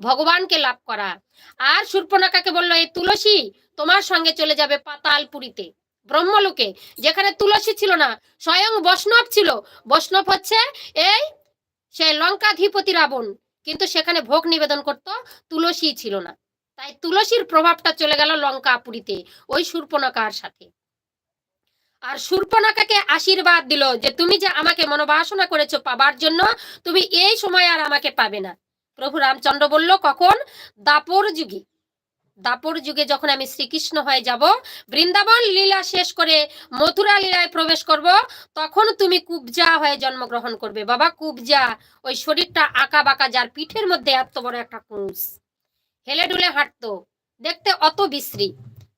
ভগবানকে লাভ করা। আর শূর্পণাকাকে বলল? এই তুলসী তোমার সঙ্গে চলে যাবে পাতালপুরীতে। ব্রহ্মলোকে, যেখানে তুলসী ছিল না, স্বয়ং বৈষ্ণব ছিল। বৈষ্ণব হচ্ছে এই সে লঙ্কাধিপতি রাবণ। কিন্তু সেখানে ভোগ নিবেদন করত তুলসী ছিল না। তাই তুলসীর প্রভাবটা চলে গেল লঙ্কা লঙ্কাপুরীতে, ওই শূর্পণাকার সাথে? আর শূর্পণাকাকে আশীর্বাদ দিল যে তুমি যে আমাকে মনোবাসনা করেছ পাবার জন্য, তুমি এই সময় আর আমাকে পাবে না। প্রভু রামচন্দ্র বলল, কখন? দাপর যুগে। দাপর যুগে যখন আমি শ্রীকৃষ্ণ হয়ে যাব, বৃন্দাবন লীলা শেষ করে মথুরা লীলায় প্রবেশ করব, তখন তুমি কুবজা হয়ে জন্মগ্রহণ করবে। বাবা, কুবজা, ওই শরীরটা আঁকা বাঁকা যার পিঠের মধ্যে এত বড় একটা কুঁস হেলে ডুলে হাঁটতো। দেখতে অত বিশ্রী।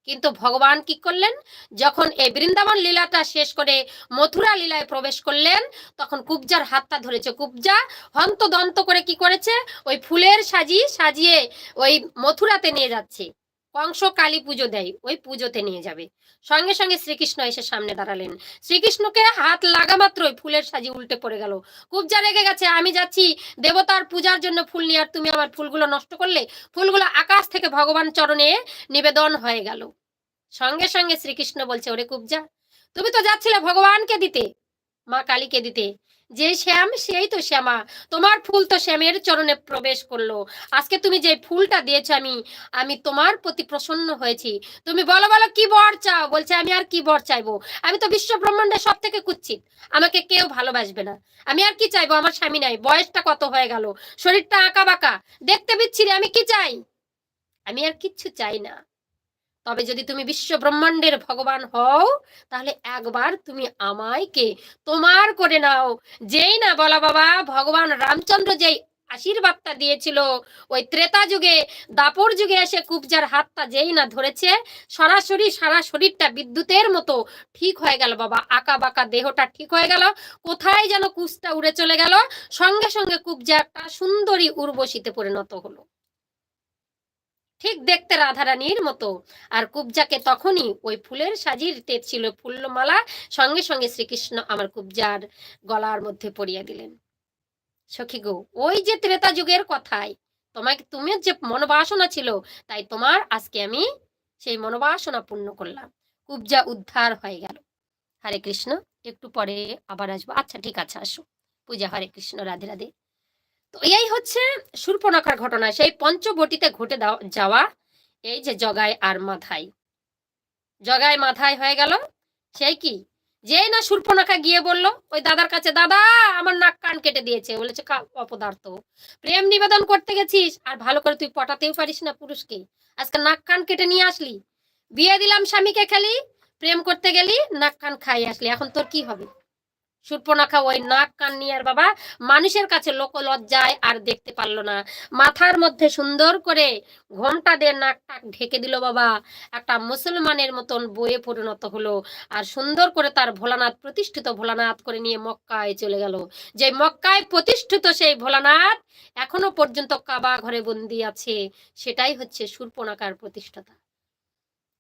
কিন্তু ভগবান কি করলেন? যখন এই বৃন্দাবন লীলাটা শেষ করে মথুরা লীলায় প্রবেশ করলেন, তখন কুবজার হাতটা ধরেছে। কুবজা হন্ত দন্ত করে কি করেছে? ওই ফুলের সাজি, সাজিয়ে ওই মথুরাতে নিয়ে যাচ্ছে। কংস কালী পুজো দেয়, ওই পুজোতে নিয়ে যাবে। সঙ্গে সঙ্গে শ্রীকৃষ্ণ এসে সামনে দাঁড়ালেন। শ্রীকৃষ্ণকে হাত লাগা মাত্রই ফুলের সাজি উল্টে পড়ে গেল। কুবজা রেগে গেছে, আমি যাচ্ছি, দেবতার পূজার জন্য ফুল নিয়ে, আর তুমি আমার ফুলগুলো নষ্ট করলে? ফুলগুলো আকাশ থেকে ভগবান চরণে নিবেদন হয়ে গেল। সঙ্গে সঙ্গে শ্রীকৃষ্ণ বলছে, ওরে কুবজা, তুমি তো যাচ্ছিলে ভগবানকে দিতে, মা কালীকে দিতে। যে শ্যাম, সেই তো শ্যামা। তোমার ফুল তো শ্যামের চরণে প্রবেশ করল। আজকে তুমি যে ফুলটা দিয়েছ আমি আমি তোমার প্রতি প্রসন্ন হয়েছি। তুমি বলো বলো, কি বর চাও? বলছে, আমি আর কি বর চাইব? আমি তো বিশ্ব ব্রহ্মাণ্ডে সব থেকে কুচ্ছিত। আমাকে কেউ ভালোবাসবে না। আমি আর কি চাইব? আমার স্বামী নাই। বয়সটা কত হয়ে গেল? শরীরটা আঁকা বাঁকা। দেখতে বিচ্ছিরি। আমি কি চাই? আমি আর কিচ্ছু চাই না। তবে যদি তুমি বিশ্ব ব্রহ্মাণ্ডের ভগবান হও, তাহলে একবার তুমি আমায়কে তোমার করে নাও। যেই না বলা বাবা, ভগবান রামচন্দ্র যেই আশীর্বাদটা দিয়েছিল, ওই ত্রেতা যুগে, দাপর যুগে এসে কুবজার হাতটা যেই না ধরেছে, সরাসরি সারা শরীরটা বিদ্যুতের মতো ঠিক হয়ে গেল বাবা। আঁকা বাঁকা দেহটা ঠিক হয়ে গেল। কোথায় যেন কুচটা উড়ে চলে গেল। সঙ্গে সঙ্গে কুবজা একটা সুন্দরী উর্বশীতে পরিণত হলো। ঠিক দেখতে রাধারানীর মতো। আর কুবজাকে তখনই ওই ফুলের সাজিতে ছিল ফুলমালা সঙ্গে সঙ্গে শ্রীকৃষ্ণ আমার কুবজার গলার মধ্যে পরিয়ে দিলেন। সখী গো, ওই যে ত্রেতা যুগের কথাই। তোমাকে, তুমি যে মনোবাসনা ছিল, তাই তোমার আজকে আমি সেই মনোবাসনা পূর্ণ করলাম। কুবজা উদ্ধার হয়ে গেল। হরে কৃষ্ণ, একটু পরে আবার আসব। আচ্ছা ঠিক আছে, আসো। পূজা, হরে কৃষ্ণ, রাধে রাধে। তো এই হচ্ছে শূর্পণখার ঘটনা। সেই পঞ্চবটিতে ঘটে যাওয়া, এই যে জগায় আর মাথায় জগায় মাথায় হয়ে গেল। সেই কি? যেই না শূর্পণখা গিয়ে বলল, ওই দাদার কাছে, দাদা, আমার নাক কান কেটে দিয়েছে। বলেছে "কা- অপদার্থ। প্রেম নিবেদন করতে গেছিস, আর ভালো করে তুই পটাতেও পারিস না পুরুষকে। আজকে নাক কান কেটে নিয়ে আসলি। বিয়ে দিলাম স্বামীকে খেলি, প্রেম করতে গেলি, নাক কান খাই আসলি। এখন তোর কি হবে? শূর্পণখা ওই নাক, কান নিয়ে আর বাবা মানুষের কাছে লোক লজ্জায় আর দেখতে পারল না। মাথার মধ্যে সুন্দর করে ঘোমটা দিয়ে নাক টাক ঢেকে দিল বাবা। একটা মুসলমানের মতন বইয়ে পরিণত হলো আর সুন্দর করে তার ভোলানাথ, প্রতিষ্ঠিত ভোলানাথ করে নিয়ে মক্কায় চলে গেল। যে মক্কায় প্রতিষ্ঠিত সেই ভোলানাথ এখনও পর্যন্ত কাবা ঘরে বন্দি আছে। সেটাই হচ্ছে শূর্পণাকার প্রতিষ্ঠাতা।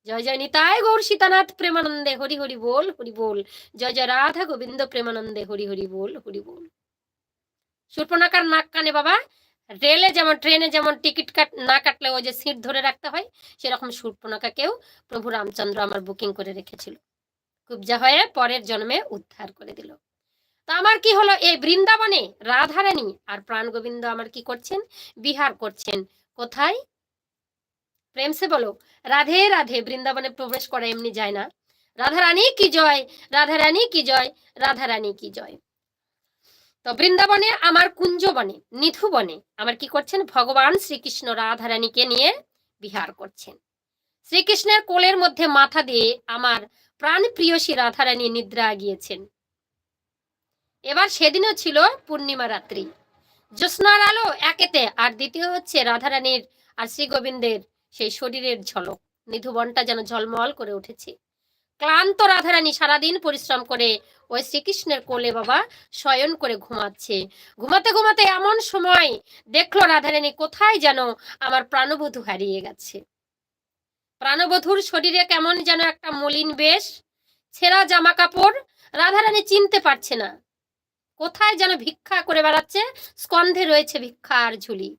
জয় জয় নিতাই গৌর সীতানাথ প্রেমানন্দে, হরি হরি বল হরি বল। জয় জয় রাধা গোবিন্দ প্রেমানন্দে, হরি হরি বল হরি বল। শূর্পণাকার নাক কানে বাবা, রেলে যেমন ট্রেনে যেমন টিকিট কাট, না কাটলে ওই যে সিট ধরে রাখতে হয়, সেরকম শূর্পণাকাকেও প্রভু রামচন্দ্র আমার বুকিং করে রেখেছিল। কুবজা হয়ে পরের জন্মে উদ্ধার করে দিল। তা আমার কি হলো? এই বৃন্দাবনে রাধারানী আর প্রাণ গোবিন্দ আমার কি করছেন? বিহার করছেন। কোথায়? প্রেম সে বলো। রাধে রাধে, বৃন্দাবনে প্রবেশ করা এমনি যায় না। রাধা রানী কি জয়? রাধারানী কি জয়? রাধারানী কি জয়? তো বৃন্দাবনে আমার কুঞ্জ বনে, নিধু বনে আমার কি করছেন? ভগবান শ্রীকৃষ্ণ রাধারানীকে নিয়ে বিহার করছেন। শ্রীকৃষ্ণের কোলের মধ্যে মাথা দিয়ে আমার প্রাণ প্রিয়সী রাধারানী নিদ্রা গিয়েছেন। এবার সেদিনও ছিল পূর্ণিমা রাত্রি। জ্যোৎস্নার আলো একেতে, আর দ্বিতীয় হচ্ছে রাধারানীর আর শ্রী গোবিন্দের সেই শরীরের ঝলক, নিধুবনটা যেন ঝলমল করে উঠেছে। ক্লান্ত রাধারানী সারাদিন পরিশ্রম করে ওই শ্রীকৃষ্ণের কোলে বাবা শয়ন করে ঘুমাচ্ছে। ঘুমাতে ঘুমাতে এমন সময় দেখল রাধারানী কোথায় যেন আমার প্রাণবধূ হারিয়ে গেছে। প্রাণবধূর শরীরে কেমন যেন একটা মলিন বেশ, ছেঁড়া জামা কাপড় রাধারানী চিনতে পারছে না। কোথায় যেন ভিক্ষা করে বেড়াচ্ছে, স্কন্ধে রয়েছে ভিক্ষার ঝুলি।